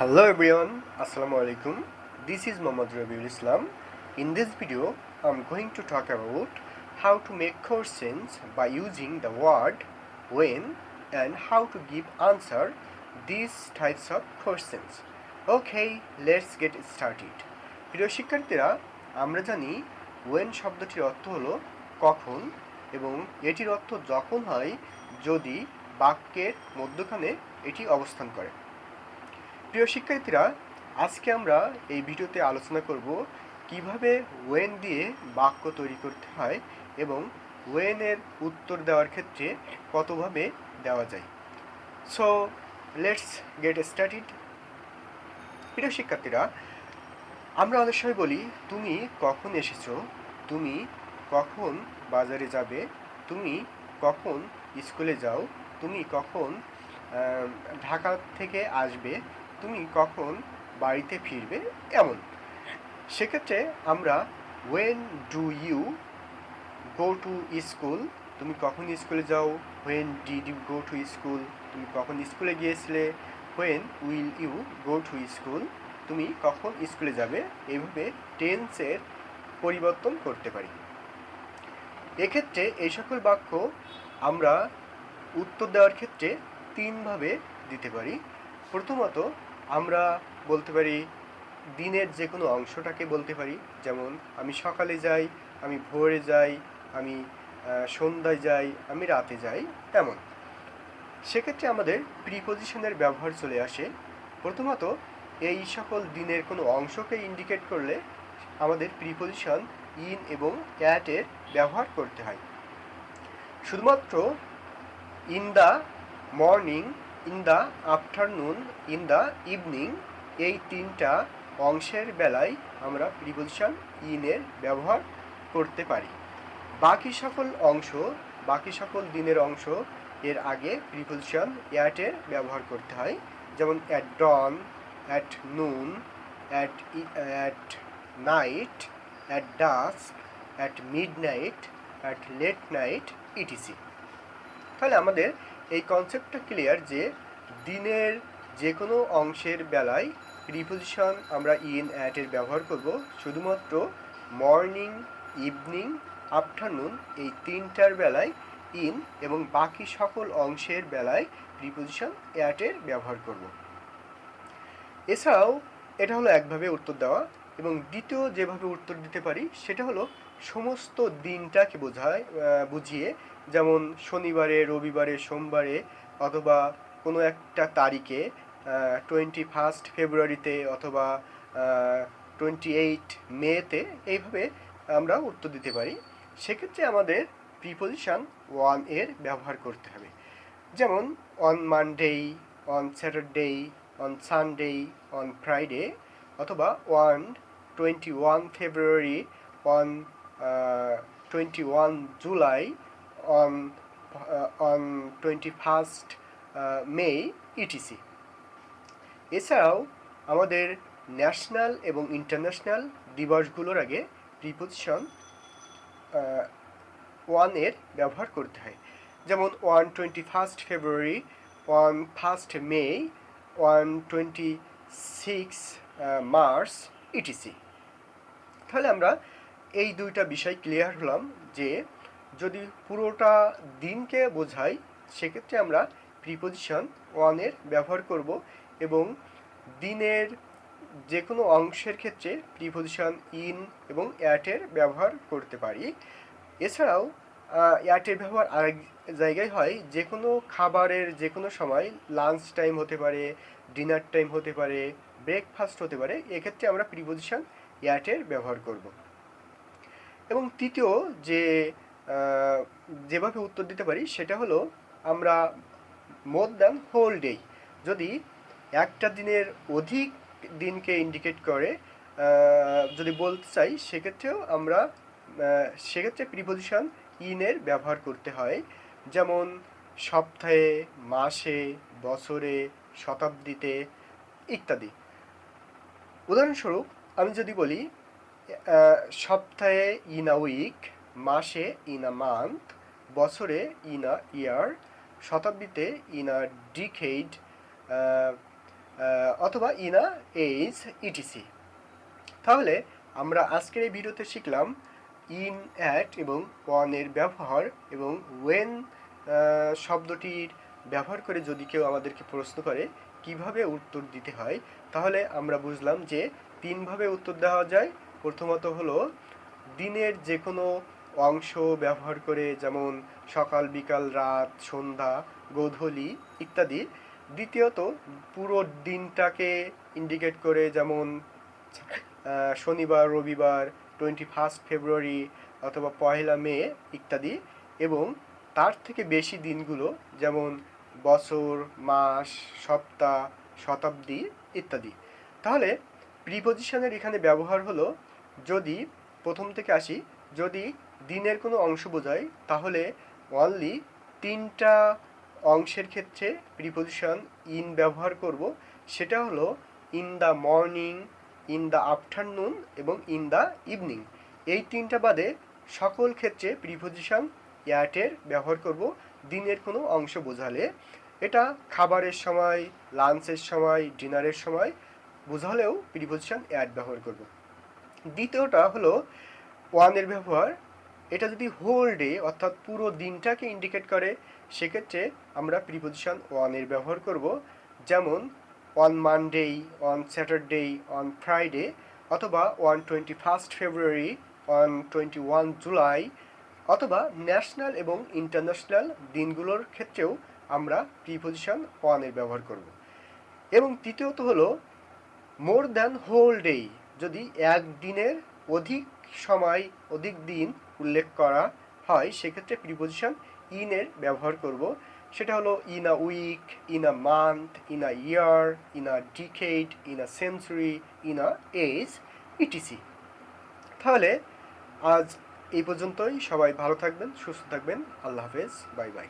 Hello everyone, Assalamu alaikum. This is Muhammad Rabiul Islam. In this video, I'm going to talk about how to make questions by using the word when and how to give answer these types of questions. Okay, let's get started. প্রিয় শিক্ষার্থীরা আমরা জানি when শব্দটির অর্থ হলো কখন এবং এটির অর্থ যখন হয় যদি বাক্যের মধ্যখানে এটি অবস্থান করে প্রিয় শিক্ষার্থীরা, আজকে আমরা এই ভিডিওতে আলোচনা করব কীভাবে ওয়েন দিয়ে বাক্য তৈরি করতে হয় এবং ওয়েনের উত্তর দেওয়ার ক্ষেত্রে কতভাবে দেওয়া যায়। সো লেটস গেট স্টার্টেড প্রিয় শিক্ষার্থীরা, আমরা অনেক সময় বলি, তুমি কখন এসেছ? তুমি কখন বাজারে যাবে? তুমি কখন স্কুলে যাও? তুমি কখন ঢাকা থেকে আসবে? তুমি কখন বাড়িতে ফিরবে এমন? সেক্ষেত্রে আমরা when do you go to school তুমি কখন স্কুলে যাও? When did you go to school তুমি কখন স্কুলে গিয়েছিলে? When will you go to school তুমি কখন স্কুলে যাবে? এভাবে টেন্সের পরিবর্তন করতে পারি। এক্ষেত্রে এই সকল বাক্য আমরা উত্তর দেওয়ার ক্ষেত্রে তিনভাবে দিতে পারি। প্রথমত আমরা বলতে পারি, দিনের যে কোনো অংশটাকে বলতে পারি। যেমন, আমি সকালে যাই, আমি ভোরে যাই, আমি সন্ধ্যায় যাই, আমি রাতে যাই, তেমন। সেক্ষেত্রে আমাদের প্রিপোজিশনের ব্যবহার চলে আসে। প্রথমত, এই সকল দিনের কোনো অংশকে ইন্ডিকেট করলে আমাদের প্রিপোজিশন ইন এবং অ্যাটের ব্যবহার করতে হয়। শুধুমাত্র in the morning in the afternoon, in the evening, এই তিনটা অংশের বেলায় আমরা প্রিপোজিশন ইনের ব্যবহার করতে পারি। বাকি সকল অংশ, বাকি সকল দিনের অংশ এর আগে প্রিপোজিশন অ্যাটের ব্যবহার করতে হয়। যেমন at dawn, at noon, at at night, at dusk, at midnight at late night, ETC. তাহলে আমাদের এই কনসেপ্টটা ক্লিয়ার যে দিনের যে কোনো অংশের বেলায় প্রিপোজিশন আমরা ইন অ্যাটের ব্যবহার করব। শুধুমাত্র মর্নিং ইভিনিং আফটারনুন এই তিনটার বেলায় ইন এবং বাকি সকল অংশের বেলায় প্রিপোজিশন অ্যাটের ব্যবহার করব। এছাড়াও এটা হলো একভাবে উত্তর দেওয়া এবং দ্বিতীয় যেভাবে উত্তর দিতে পারি সেটা হলো সমস্ত দিনটাকে বোঝায় বুঝিয়ে যেমন শনিবারে, রবিবারে, সোমবারে অথবা কোনো একটা তারিখে টোয়েন্টি ফার্স্ট ফেব্রুয়ারিতে অথবা টোয়েন্টি এইট মেতে এইভাবে আমরা উত্তর দিতে পারি। সেক্ষেত্রে আমাদের প্রিপোজিশন ওয়ানের ব্যবহার করতে হবে। যেমন on Monday on Saturday on Sunday on Friday অথবা one twenty one February on twenty one July on on twenty first May ETC এছাড়াও আমাদের ন্যাশনাল এবং ইন্টারন্যাশনাল দিবসগুলোর আগে প্রিপোজিশন ওয়ানের ব্যবহার করতে হয়। যেমন one twenty first February one first May one twenty six March ETC তাহলে আমরা এই দুইটা বিষয় ক্লিয়ার হলাম যে যদি পুরোটা দিনকে বোঝাই, সেক্ষেত্রে আমরা প্রিপোজিশন ওয়ানের ব্যবহার করব এবং দিনের যে কোনো অংশের ক্ষেত্রে প্রিপোজিশন ইন এবং অ্যাটের ব্যবহার করতে পারি। এছাড়াও অ্যাটের ব্যবহার আরেক জায়গায় হয় যে কোনো খাবারের যে কোনো সময় লাঞ্চ টাইম হতে পারে ডিনার টাইম হতে পারে ব্রেকফাস্ট হতে পারে, এক্ষেত্রে আমরা প্রিপোজিশন অ্যাটের ব্যবহার করব। এবং তৃতীয় যে যেভাবে উত্তর দিতে পারি সেটা হলো আমরা মোর দ্যান হোল ডে। যদি একটা দিনের অধিক দিনকে ইন্ডিকেট করে যদি বলতে চাই, সেক্ষেত্রেও আমরা সেক্ষেত্রে প্রিপোজিশন ইনের ব্যবহার করতে হয়। যেমন সপ্তাহে, মাসে, বছরে, শতাব্দীতে ইত্যাদি। উদাহরণস্বরূপ আমি যদি বলি সপ্তাহে ইন আ উইক মাসে ইন আ মান্থ বছরে ইন আ ইয়ার শতাব্দীতে ইন আ ডিকেড অথবা ইন আ এইজ ইটিসি তাহলে আমরা আজকের এই ভিডিওতে শিখলাম ইন অ্যাট এবং ওয়ানের ব্যবহার এবং ওয়েন শব্দটির ব্যবহার করে যদি কেউ আমাদেরকে প্রশ্ন করে, কীভাবে উত্তর দিতে হয়, তাহলে আমরা বুঝলাম যে তিনভাবে উত্তর দেওয়া যায় প্রথমত হলো দিনের যে কোনো অংশ ব্যবহার করে যেমন সকাল, বিকাল, রাত, সন্ধ্যা, গোধূলি ইত্যাদি। দ্বিতীয়ত, পুরো দিনটাকে ইন্ডিকেট করে যেমন শনিবার, রবিবার টোয়েন্টি ফার্স্ট ফেব্রুয়ারি অথবা পয়লা মে ইত্যাদি এবং তার থেকে বেশি দিনগুলো যেমন বছর, মাস, সপ্তাহ, শতাব্দী ইত্যাদি। তাহলে প্রিপোজিশনের এখানে ব্যবহার হলো যদি, প্রথম থেকে আসি, যদি দিনের কোনো অংশ বোঝায়, তাহলে অনলি তিনটা অংশের ক্ষেত্রে প্রিপোজিশন ইন ব্যবহার করব। সেটা হলো in the morning in the afternoon এবং ইন দ্য ইভিনিং এই তিনটা বাদে সকল ক্ষেত্রে প্রিপোজিশন ইয়াটের ব্যবহার করব। দিনের কোনো অংশ বোঝালে এটা খাবারের সময় লাঞ্চের সময় ডিনারের সময় বোঝালেও প্রিপোজিশন অ্যাড ব্যবহার করব। দ্বিতীয়টা হলো ওয়ানের ব্যবহার। এটা যদি হোল ডে অর্থাৎ পুরো দিনটাকে ইন্ডিকেট করে, সেক্ষেত্রে আমরা প্রিপোজিশন ওয়ানের ব্যবহার করব। যেমন on Monday on Saturday on Friday অথবা one twenty first February on twenty one July অথবা ন্যাশনাল এবং ইন্টারন্যাশনাল দিনগুলোর ক্ষেত্রেও আমরা প্রিপোজিশন ওয়ানের ব্যবহার করব। এবং তৃতীয়ত হলো মোর দ্যান হোল ডে যদি এক দিনের অধিক সময়, অধিক দিন উল্লেখ করা হয়, সেক্ষেত্রে প্রিপোজিশন ইনের ব্যবহার করব। সেটা হলো in a week in a month in a year in a decade in a century in a age ETC তাহলে আজ এই পর্যন্তই। সবাই ভালো থাকবেন, সুস্থ থাকবেন। আল্লাহ হাফেজ। Bye bye.